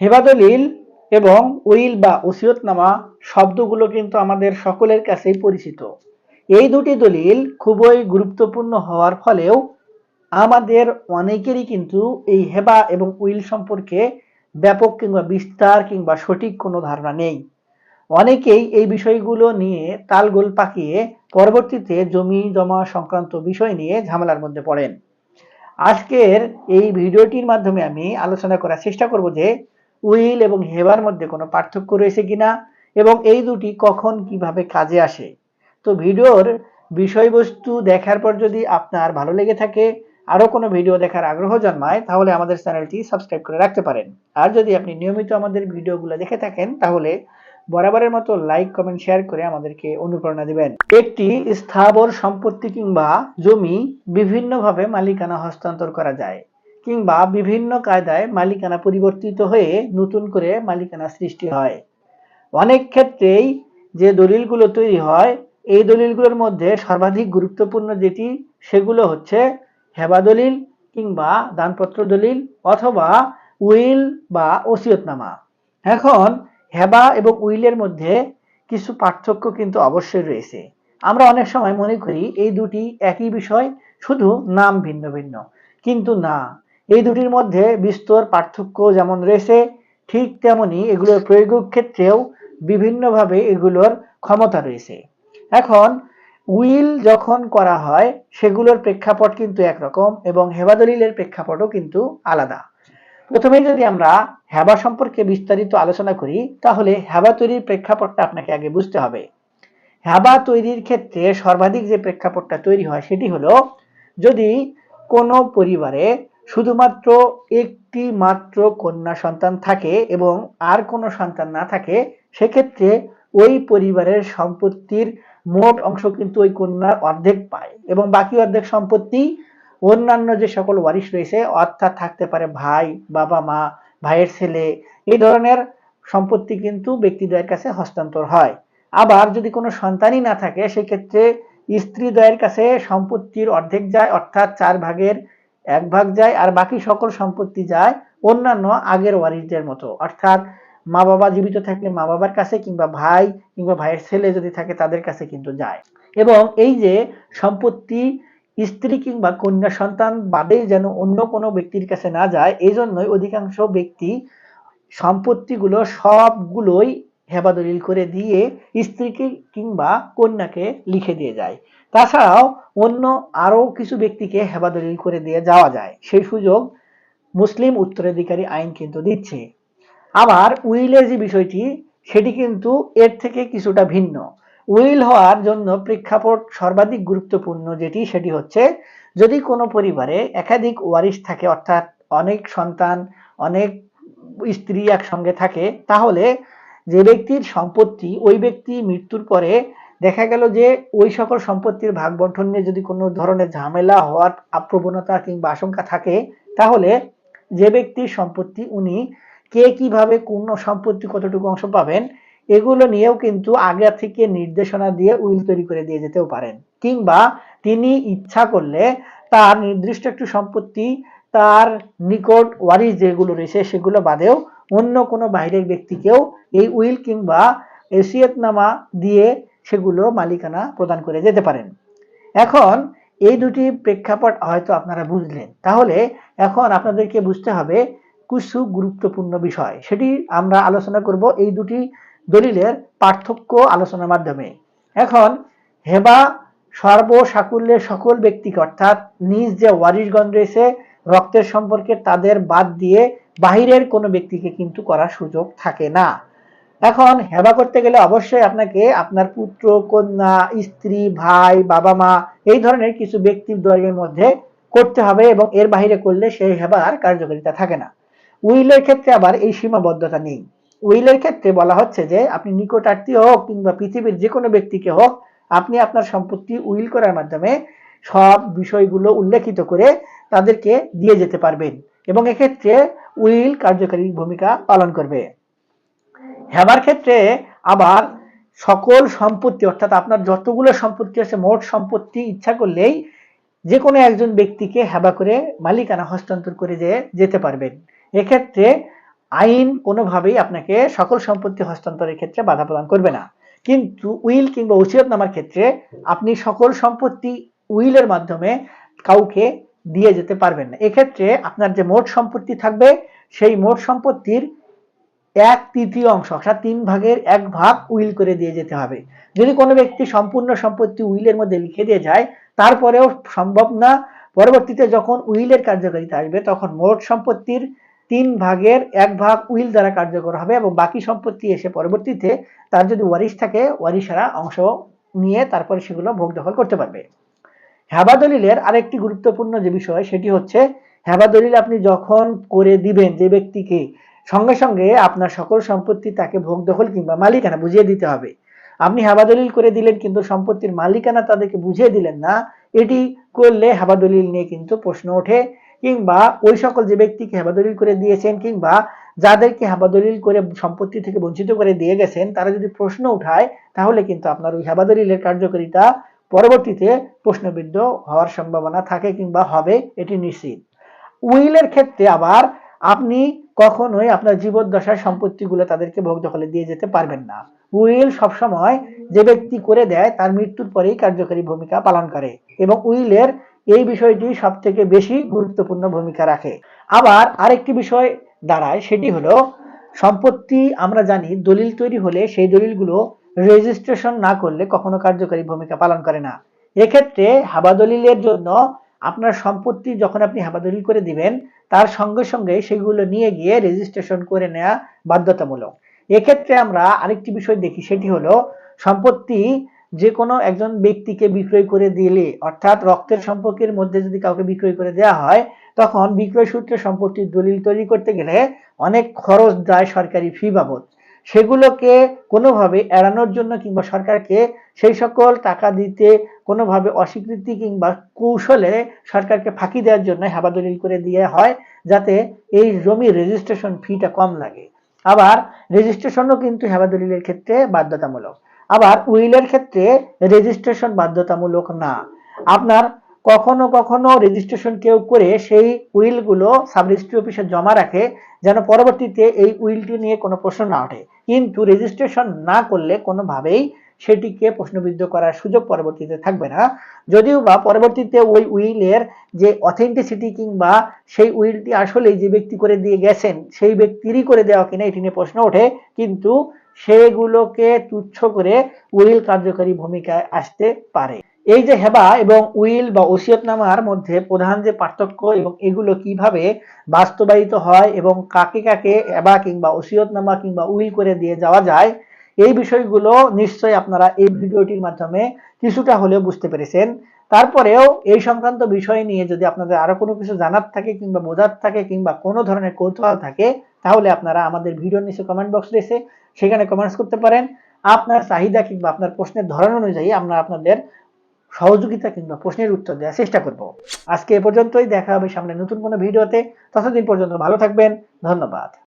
হেবাদলিল এবং উইল বা ওসিয়তনামা শব্দগুলো কিন্তু আমাদের সকলের কাছেই পরিচিত। এই দুটি দলিল খুবই গুরুত্বপূর্ণ হওয়ার ফলেও আমাদের অনেকেরই কিন্তু এই হেবা এবং উইল সম্পর্কে ব্যাপক কিংবা বিস্তার কিংবা সঠিক কোনো ধারণা নেই। অনেকেই এই বিষয়গুলো নিয়ে তালগোল পাকিয়ে পরবর্তীতে জমি জমা সংক্রান্ত বিষয় নিয়ে ঝামেলার মধ্যে পড়েন। আজকের এই ভিডিওটির মাধ্যমে আমি আলোচনা করার চেষ্টা করব যে উইল এবং হেবার মধ্যে কোনো পার্থক্য রয়েছে কিনা এবং এই দুটি কখন কীভাবে কাজে আসে? তো ভিডিওর বিষয়বস্তু দেখার পর যদি আপনার ভালো লেগে থাকে, আরও কোনো ভিডিও দেখার আগ্রহ জন্মায়, তাহলে আমাদের চ্যানেলটি সাবস্ক্রাইব করে রাখতে পারেন। আর যদি আপনি নিয়মিত আমাদের ভিডিওগুলো দেখে থাকেন, তাহলে বরাবরের মতো লাইক, কমেন্ট, শেয়ার করে আমাদেরকে অনুপ্রেরণা দিবেন। একটি স্থাবর সম্পত্তি কিংবা জমি বিভিন্নভাবে মালিকানা হস্তান্তর করা যায়। কিংবা বিভিন্ন কায়দায় মালিকানা পরিবর্তিত হয়ে নতুন করে মালিকানা সৃষ্টি হয়। অনেক ক্ষেত্রেই যে দলিলগুলো তৈরি হয়, এই দলিলগুলোর মধ্যে সর্বাধিক গুরুত্বপূর্ণ যেটি, সেগুলো হচ্ছে হেবা দলিল কিংবা দানপত্র দলিল অথবা উইল বা ওসিয়তনামা। এখন হেবা এবং উইলের মধ্যে কিছু পার্থক্য কিন্তু অবশ্যই রয়েছে। আমরা অনেক সময় মনে করি এই দুটি একই বিষয়, শুধু নাম ভিন্ন ভিন্ন। কিন্তু না এই দুটির মধ্যে বিস্তর পার্থক্য যেমন রয়েছে, ঠিক তেমনি এগুলোর প্রয়োগ ক্ষেত্রেও বিভিন্নভাবে এগুলোর ক্ষমতা রয়েছে। এখন, উইল যখন করা হয়, সেগুলোর প্রেক্ষাপট কিন্তু একরকম এবং হেবাদলিলের প্রেক্ষাপটও কিন্তু আলাদা। প্রথমে যদি আমরা হ্যাবা সম্পর্কে বিস্তারিত আলোচনা করি, তাহলে হ্যাবা তৈরির প্রেক্ষাপটটা আপনাকে আগে বুঝতে হবে। হ্যাবা তৈরির ক্ষেত্রে সর্বাধিক যে প্রেক্ষাপটটা তৈরি হয়, সেটি হলো যদি কোনো পরিবারে শুধুমাত্র একটি মাত্র কন্যা সন্তান থাকে এবং আর কোনো সন্তান না থাকে, সেক্ষেত্রে ওই পরিবারের সম্পত্তির মোট অংশ কিন্তু ওই কন্যার অর্ধেক পায় এবং বাকি অর্ধেক সম্পত্তি অন্যান্য যে সকল ওয়ারিশ রয়েছে, অর্থাৎ থাকতে পারে ভাই, বাবা, মা, ভাইয়ের ছেলে, এই ধরনের সম্পত্তি কিন্তু ব্যক্তিদ্বয়ের কাছে হস্তান্তর হয়। আবার যদি কোনো সন্তানই না থাকে, সেক্ষেত্রে স্ত্রীদ্বয়ের কাছে সম্পত্তির অর্ধেক যায়, অর্থাৎ চার ভাগের এক ভাগ যায় আর বাকি সকল সম্পত্তি যায় অন্যান্য আগের ওয়ারিশদের মতো। অর্থাৎ মা বাবা জীবিত থাকলে মা বাবার কাছে কিংবা ভাই কিংবা ভাইয়ের ছেলে যদি থাকে তাদের কাছে কিন্তু যায়। এবং এই যে সম্পত্তি, স্ত্রী কিংবা কন্যা সন্তান বাদে যেন অন্য কোনো ব্যক্তির কাছে না যায় এই জন্যই অধিকাংশ ব্যক্তি সম্পত্তিগুলো সবগুলোই হেবাদলিল করে দিয়ে স্ত্রীকে কিংবা কন্যাকে লিখে দিয়ে যায়। তাছাড়াও অন্য আরও কিছু ব্যক্তিকে হেবাদলিল করে দিয়ে যাওয়া যায়। সেই সুযোগ মুসলিম উত্তরাধিকারী আইন কিন্তু দিচ্ছে। আবার উইলের যে বিষয়টি, সেটি কিন্তু এর থেকে কিছুটা ভিন্ন। উইল হওয়ার জন্য প্রেক্ষাপট সর্বাধিক গুরুত্বপূর্ণ যেটি, সেটি হচ্ছে যদি কোনো পরিবারে একাধিক ওয়ারিশ থাকে, অর্থাৎ অনেক সন্তান, অনেক স্ত্রী একসঙ্গে থাকে, তাহলে যে ব্যক্তির সম্পত্তি, ওই ব্যক্তি মৃত্যুর পরে দেখা গেল যে ওই সকল সম্পত্তির ভাগ বন্টন নিয়ে যদি কোনো ধরনের ঝামেলা হওয়ার প্রবণতা কিংবা আশঙ্কা থাকে, তাহলে যে ব্যক্তির সম্পত্তি উনি কে কীভাবে কোন সম্পত্তি কতটুকু অংশ পাবেন, এগুলো নিয়েও কিন্তু আগে থেকে নির্দেশনা দিয়ে উইল তৈরি করে দিয়ে যেতেও পারেন। কিংবা তিনি ইচ্ছা করলে তার নির্দিষ্ট একটু সম্পত্তি, তার নিকট ওয়ারিস যেগুলো রয়েছে সেগুলো বাদেও অন্য কোনো বাইরের ব্যক্তিকেও এই উইল কিংবা এসিয়তনামা দিয়ে সেগুলো মালিকানা প্রদান করে যেতে পারেন। এখন এই দুটি প্রেক্ষাপট হয়তো আপনারা বুঝলেন। তাহলে এখন আপনাদেরকে বুঝতে হবে কিছু গুরুত্বপূর্ণ বিষয়। সেটি আমরা আলোচনা করব এই দুটি দলিলের পার্থক্য আলোচনার মাধ্যমে। এখন হেবা সর্বসাকুল্যে সকল ব্যক্তিকে, অর্থাৎ নিজ যে ওয়ারিশগঞ্জ রয়েছে, রক্তের সম্পর্কে তাদের বাদ দিয়ে বাহিরের কোনো ব্যক্তিকে কিন্তু করার সুযোগ থাকে না। এখন হেবা করতে গেলে অবশ্যই আপনাকে আপনার পুত্র, কন্যা, স্ত্রী, ভাই, বাবা মা এই ধরনের কিছু ব্যক্তির দলের মধ্যে করতে হবে এবং এর বাহিরে করলে সেই হেবার কার্যকারিতা থাকে না। উইলের ক্ষেত্রে আবার এই সীমাবদ্ধতা নেই। উইলের ক্ষেত্রে বলা হচ্ছে যে, আপনি নিকট আত্মীয় হোক কিংবা পৃথিবীর যে কোনো ব্যক্তিকে হোক, আপনি আপনার সম্পত্তি উইল করার মাধ্যমে সব বিষয়গুলো উল্লেখিত করে তাদেরকে দিয়ে যেতে পারবেন এবং এক্ষেত্রে উইল কার্যকারী ভূমিকা পালন করবে। হেবার ক্ষেত্রে আবার সকল সম্পত্তি, অর্থাৎ আপনার যতগুলো সম্পত্তি আছে, মোট সম্পত্তি ইচ্ছা করলেই যে কোনো একজন ব্যক্তিকে হেবা করে মালিকানা হস্তান্তর করে যেতে পারবেন। এক্ষেত্রে আইন কোনোভাবেই আপনাকে সকল সম্পত্তি হস্তান্তরের ক্ষেত্রে বাধা প্রদান করবে না। কিন্তু উইল কিংবা ওসিয়তনামার ক্ষেত্রে আপনি সকল সম্পত্তি উইলের মাধ্যমে কাউকে দিয়ে যেতে পারবেন না। এক্ষেত্রে আপনার যে মোট সম্পত্তি থাকবে, সেই মোট সম্পত্তির এক তৃতীয় অংশ, অর্থাৎ তিন ভাগের এক ভাগ উইল করে দিয়ে যেতে হবে। যদি কোনো ব্যক্তি সম্পূর্ণ সম্পত্তি উইলের মধ্যে লিখে দিয়ে যায়, তারপরেও সম্ভব না। পরবর্তীতে যখন উইলের কার্যকারিতা আসবে, তখন মোট সম্পত্তির তিন ভাগের এক ভাগ উইল দ্বারা কার্যকর হবে এবং বাকি সম্পত্তি এসে পরবর্তীতে তার যদি ওয়ারিশ থাকে, ওয়ারিশারা অংশ নিয়ে তারপরে সেগুলো ভোগ দখল করতে পারবে। হেবা দলিলের আরেকটি গুরুত্বপূর্ণ যে বিষয়, সেটি হচ্ছে হেবা দলিল আপনি যখন করে দিবেন যে ব্যক্তিকে সঙ্গে সঙ্গে আপনার সকল সম্পত্তি তাকে ভোগ দখল কিংবা মালিকানা বুঝিয়ে দিতে হবে। আপনি হেবা দলিল করে দিলেন কিন্তু সম্পত্তির মালিকানা তাদেরকে বুঝিয়ে দিলেন না, এটি করলে হেবা দলিল নিয়ে কিন্তু প্রশ্ন ওঠে কিংবা ওই সকল যে ব্যক্তিকে হেবাদলিল করে দিয়েছেন কিংবা যাদেরকে হেবাদলিল করে সম্পত্তি থেকে বঞ্চিত করে দিয়ে গেছেন, তারা যদি প্রশ্ন উঠায়, তাহলে কিন্তু আপনার ওই হেবাদলিলের কার্যকারিতা পরবর্তীতে প্রশ্নবিদ্ধ হওয়ার সম্ভাবনা থাকে কিংবা হবে, এটি নিশ্চিত। উইলের ক্ষেত্রে আবার আপনি কখনোই আপনার জীবদ্দশার সম্পত্তিগুলো তাদেরকে ভোগ দখলে দিয়ে যেতে পারবেন না। উইল সবসময় যে ব্যক্তি করে দেয়, তার মৃত্যুর পরেই কার্যকারী ভূমিকা পালন করে এবং উইলের এই বিষয়টি সব থেকে বেশি গুরুত্বপূর্ণ ভূমিকা রাখে। আবার আরেকটি বিষয় দাঁড়ায়, সেটি হলো সম্পত্তি আমরা জানি দলিল তৈরি হলে সেই দলিলগুলো রেজিস্ট্রেশন না করলে কখনো কার্যকারী ভূমিকা পালন করে না। এক্ষেত্রে হাবা দলিলের জন্য আপনার সম্পত্তি যখন আপনি হাবা দলিল করে দিবেন, তার সঙ্গে সঙ্গে সেগুলো নিয়ে গিয়ে রেজিস্ট্রেশন করে নেওয়া বাধ্যতামূলক। এক্ষেত্রে আমরা আরেকটি বিষয় দেখি, সেটি হলো সম্পত্তি যে কোনো একজন ব্যক্তিকে বিক্রয় করে দিলে, অর্থাৎ রক্তের সম্পর্কের মধ্যে যদি কাউকে বিক্রয় করে দেওয়া হয়, তখন বিক্রয় সূত্রে সম্পত্তির দলিল তৈরি করতে গেলে অনেক খরচ দেয় সরকারি ফি বাবদ। সেগুলোকে কোনোভাবে এড়ানোর জন্য কিংবা সরকারকে সেই সকল টাকা দিতে কোনোভাবে অস্বীকৃতি কিংবা কৌশলে সরকারকে ফাঁকি দেওয়ার জন্য হেবা দলিল করে দিয়ে হয়, যাতে এই জমির রেজিস্ট্রেশন ফিটা কম লাগে। আবার রেজিস্ট্রেশনও কিন্তু হেবা দলিলের ক্ষেত্রে বাধ্যতামূলক। আবার উইলের ক্ষেত্রে রেজিস্ট্রেশন বাধ্যতামূলক না। আপনার কখনো কখনো রেজিস্ট্রেশন কেউ করে সেই উইলগুলো সাব রেজিস্ট্রি অফিসে জমা রাখে, যেন পরবর্তীতে এই উইলটি নিয়ে কোনো প্রশ্ন না ওঠে। কিন্তু রেজিস্ট্রেশন না করলে কোনোভাবেই সেটিকে প্রশ্নবিদ্ধ করার সুযোগ পরবর্তীতে থাকবে না। যদিও বা পরবর্তীতে ওই উইলের যে অথেন্টিসিটি কিংবা সেই উইলটি আসলেই যে ব্যক্তি করে দিয়ে গেছেন, সেই ব্যক্তিরই করে দেওয়া কিনা এটি নিয়ে প্রশ্ন ওঠে। কিন্তু সেগুলোকে তুচ্ছ করে উইল কার্যকারী ভূমিকায় আসতে পারে। এই যে হেবা এবং উইল বা ওসিয়তনামার মধ্যে প্রধান যে পার্থক্য এবং এগুলো কীভাবে বাস্তবায়িত হয় এবং কাকে কাকে হেবা কিংবা ওসিয়তনামা কিংবা উইল করে দিয়ে যাওয়া যায়, এই বিষয়গুলো নিশ্চয়ই আপনারা এই ভিডিওটির মাধ্যমে কিছুটা হলেও বুঝতে পেরেছেন। তারপরেও এই সংক্রান্ত বিষয় নিয়ে যদি আপনাদের আরও কোনো কিছু জানার থাকে কিংবা বোঝার থাকে কিংবা কোনো ধরনের কৌতূহল থাকে, তাহলে আপনারা আমাদের ভিডিওর নিচে কমেন্ট বক্স রয়েছে, সেখানে কমেন্টস করতে পারেন। আপনার চাহিদা কিংবা আপনার প্রশ্নের ধরন অনুযায়ী আমরা আপনাদের সহযোগিতা কিংবা প্রশ্নের উত্তর দেওয়ার চেষ্টা করব। আজকে এ পর্যন্তই। দেখা হবে সামনে নতুন কোনো ভিডিওতে। ততদিন পর্যন্ত ভালো থাকবেন। ধন্যবাদ।